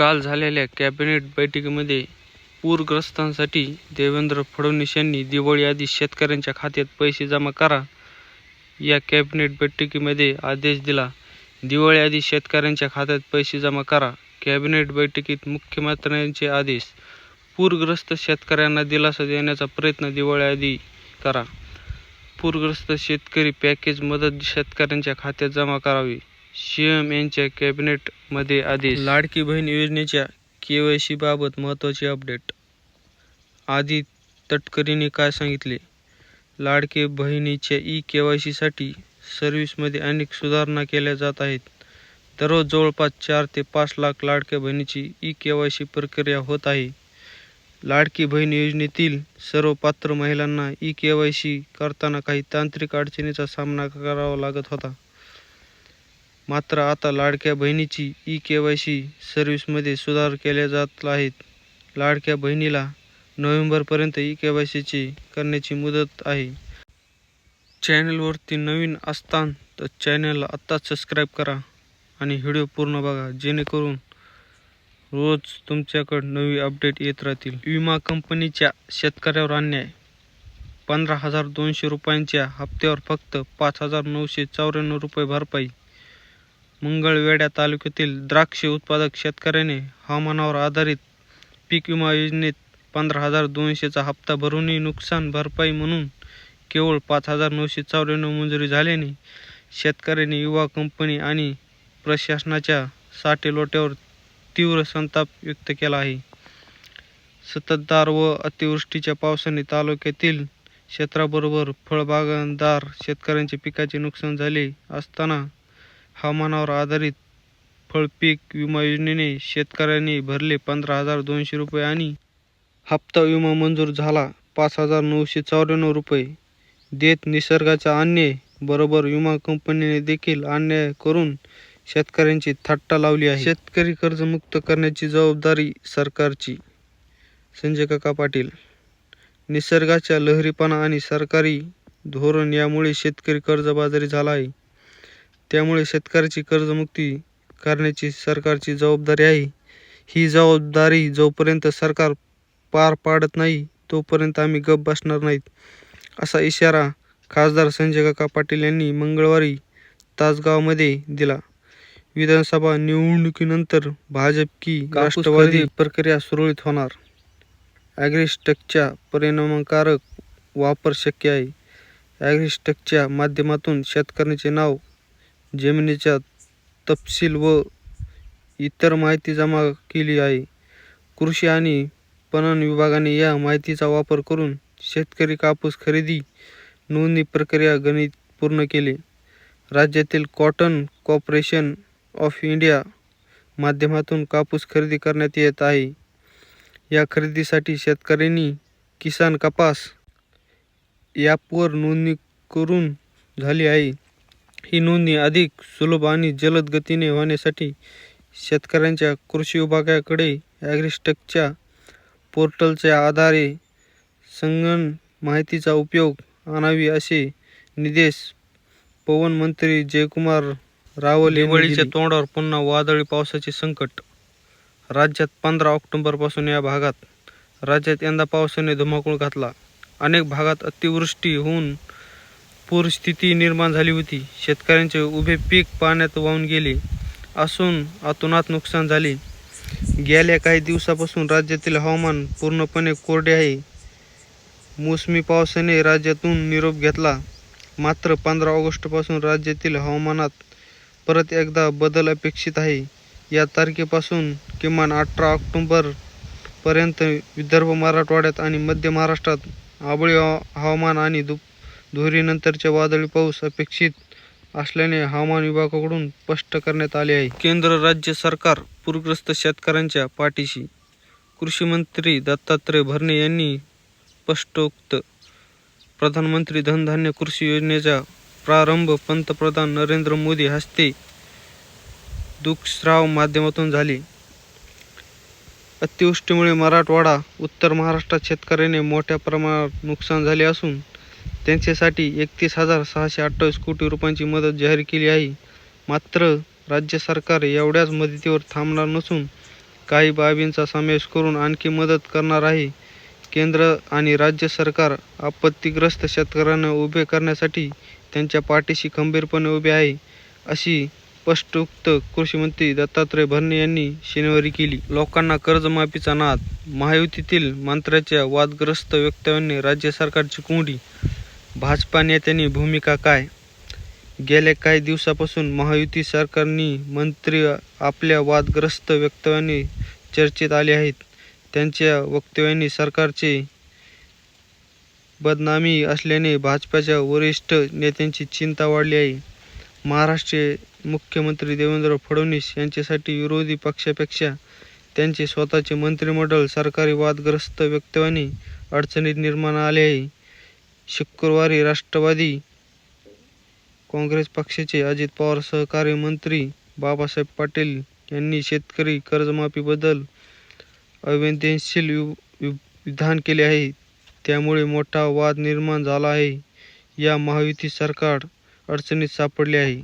काल झालेल्या कॅबिनेट बैठकीमध्ये पूरग्रस्तांसाठी देवेंद्र फडणवीस यांनी दिवाळीआधी शेतकऱ्यांच्या खात्यात पैसे जमा करा या कॅबिनेट बैठकीमध्ये आदेश दिला. दिवाळीआधी शेतकऱ्यांच्या खात्यात पैसे जमा करा कॅबिनेट बैठकीत मुख्यमंत्र्यांचे आदेश. पूरग्रस्त शेतकऱ्यांना दिलासा देण्याचा प्रयत्न दिवाळीआधी करा. पूरग्रस्त शेतकरी पॅकेज मदत शेतकऱ्यांच्या खात्यात जमा करावी. सीएम यांच्या कॅबिनेटमध्ये आदेश. लाडकी बहीण योजनेच्या केवायसी बाबत महत्त्वाची अपडेट आधी तटकरीने काय सांगितले? लाडके बहिणीच्या ई केवायसीसाठी सर्व्हिसमध्ये अनेक सुधारणा केल्या जात आहेत. दररोज जवळपास चार ते पाच लाख लाडक्या बहिणीची ई केवायसी प्रक्रिया होत आहे. लाडकी बहीण योजनेतील सर्व पात्र महिलांना ई केवायसी करताना काही तांत्रिक अडचणीचा सामना करावा लागत होता. मात्र आता लाडक्या बहिणीची ई केवायसी सर्व्हिसमध्ये सुधार केले जात आहेत. लाडक्या बहिणीला नोव्हेंबरपर्यंत ई केवायसीची करण्याची मुदत आहे. चॅनलवरती नवीन असतान तर चॅनलला आत्ताच सबस्क्राईब करा आणि व्हिडिओ पूर्ण बघा जेणेकरून रोज तुमच्याकडे नवी अपडेट येत राहतील. विमा कंपनीच्या शेतकऱ्यावर अन्याय. पंधरा हजार दोनशे रुपयांच्या हप्त्यावर फक्त पाच हजार नऊशे चौऱ्याण्णव रुपये भरपाई. मंगळवेढा तालुक्यातील द्राक्ष उत्पादक शेतकऱ्याने हवामानावर आधारित पीक विमा योजनेत पंधरा हजार दोनशेचा हप्ता भरूनही नुकसान भरपाई म्हणून केवळ पाच हजार नऊशे चौऱ्याण्णव मंजुरी झाल्याने शेतकऱ्यांनी युवा कंपनी आणि प्रशासनाच्या साठेलोट्यावर तीव्र संताप व्यक्त केला आहे. सततधार व अतिवृष्टीच्या पावसाने तालुक्यातील क्षेत्राबरोबर फळबागांदार शेतकऱ्यांचे पिकाचे नुकसान झाले असताना हवामानावर आधारित फळपीक विमा योजनेने शेतकऱ्यांनी भरले पंधरा हजार दोनशे रुपये आणि हप्ता विमा मंजूर झाला. पाच हजार नऊशे चौऱ्याण्णव रुपये देत निसर्गाचा अन्याय बरोबर विमा कंपनीने देखील अन्याय करून शेतकऱ्यांची थट्टा लावली आहे. शेतकरी कर्जमुक्त करण्याची जबाबदारी सरकारची. संजय काका पाटील निसर्गाच्या लहरीपणा आणि सरकारी धोरण यामुळे शेतकरी कर्जबाजारी झाला आहे. त्यामुळे शेतकऱ्याची कर्जमुक्ती करण्याची सरकारची जबाबदारी आहे. ही जबाबदारी जोपर्यंत सरकार पार पाडत नाही तोपर्यंत आम्ही गप बसणार नाहीत असा इशारा खासदार संजय काका पाटील यांनी मंगळवारी तासगावमध्ये दिला. विधानसभा निवडणुकीनंतर भाजप की राष्ट्रवादी प्रक्रिया सुरळीत होणार. ॲग्रिस्टकच्या परिणामकारक वापर शक्य आहे. ॲग्रिस्टकच्या माध्यमातून शेतकऱ्यांचे नाव जमिनीचा तपशील व इतर माहिती जमा केली आहे. कृषी आणि पणन विभागाने या माहितीचा वापर करून शेतकरी कापूस खरेदी नोंदणी प्रक्रिया गणित पूर्ण केले. राज्यातील कॉटन कॉर्पोरेशन ऑफ इंडिया माध्यमातून कापूस खरेदी करण्यात येत आहे. या खरेदीसाठी शेतकऱ्यांनी किसान कपास ॲपवर नोंदणी करून झाली आहे. ही नोंदणी अधिक सुलभ आणि जलद गतीने होण्यासाठी शेतकऱ्यांच्या कृषी विभागाकडे ॲग्रिस्टकच्या पोर्टलच्या आधारे संगण माहितीचा उपयोग आणावी असे निर्देश पवन मंत्री जयकुमार रावल दिवाळीच्या तोंडावर पुन्हा वादळी पावसाचे संकट. राज्यात पंधरा ऑक्टोबरपासून या भागात राज्यात यंदा पावसाने धुमाकूळ घातला. अनेक भागात अतिवृष्टी होऊन पूरस्थिती निर्माण झाली होती. शेतकऱ्यांचे उभे पीक पाण्यात वाहून गेले असून अतोनात नुकसान झाले. गेल्या काही दिवसापासून राज्यातील हवामान पूर्णपणे कोरडे आहे. मोसमी पावसाने राज्यातून निरोप घेतला. मात्र पंधरा ऑगस्टपासून राज्यातील हवामानात परत एकदा बदल अपेक्षित आहे. या तारखेपासून किमान अठरा ऑक्टोंबरपर्यंत विदर्भ मराठवाड्यात आणि मध्य महाराष्ट्रात आबळी हवा- हवामान आणि दु धुरीनंतरच्या वादळी पाऊस अपेक्षित असल्याने हवामान विभागाकडून स्पष्ट करण्यात आले आहे. केंद्र राज्य सरकार पूरग्रस्त शेतकऱ्यांच्या पाठीशी. कृषीमंत्री दत्तात्रय भरणे यांनी स्पष्टोक्त प्रधानमंत्री धनधान्य कृषी योजनेचा प्रारंभ पंतप्रधान नरेंद्र मोदी हस्ते दुःखश्राव माध्यमातून झाले. अतिवृष्टीमुळे मराठवाडा उत्तर महाराष्ट्रात शेतकऱ्याने मोठ्या प्रमाणात नुकसान झाले असून त्यांच्यासाठी एकतीस हजार सहाशे अठ्ठावीस कोटी रुपयांची मदत जाहीर केली आहे. मात्र राज्य सरकार एवढ्याच मदतीवर थांबणार नसून काही बाबींचा समावेश करून आणखी मदत करणार आहे. केंद्र आणि राज्य सरकार आपत्तीग्रस्त शेतकऱ्यांना उभे करण्यासाठी त्यांच्या पाठीशी खंबीरपणे उभे आहे अशी स्पष्टोक्त कृषीमंत्री दत्तात्रय भरणे यांनी शनिवारी केली. लोकांना कर्जमाफीचा नाद महायुतीतील मंत्र्याच्या वादग्रस्त वक्तव्याने राज्य सरकारची कोंडी भाजपा नेत्यांनी भूमिका काय? गेल्या काही दिवसापासून महायुती सरकारनी मंत्री आपल्या वादग्रस्त वक्तव्याने चर्चेत आले आहेत. त्यांच्या वक्तव्यांनी सरकारचे बदनामी असल्याने भाजपाच्या वरिष्ठ नेत्यांची चिंता वाढली आहे. महाराष्ट्र मुख्यमंत्री देवेंद्र फडणवीस यांच्यासाठी विरोधी पक्षापेक्षा त्यांचे स्वतःचे मंत्रिमंडळ सरकारी वादग्रस्त वक्तव्याने अडचणीत निर्माण आले आहे. शुक्रवारी राष्ट्रवादी काँग्रेस पक्षाचे अजित पवार सहकारी मंत्री बाबासाहेब पाटील यांनी शेतकरी कर्जमाफीबद्दल अवेदनशील वि- वि- विधान केले आहे. त्यामुळे मोठा वाद निर्माण झाला आहे. या महायुती सरकार अडचणीत सापडले आहे.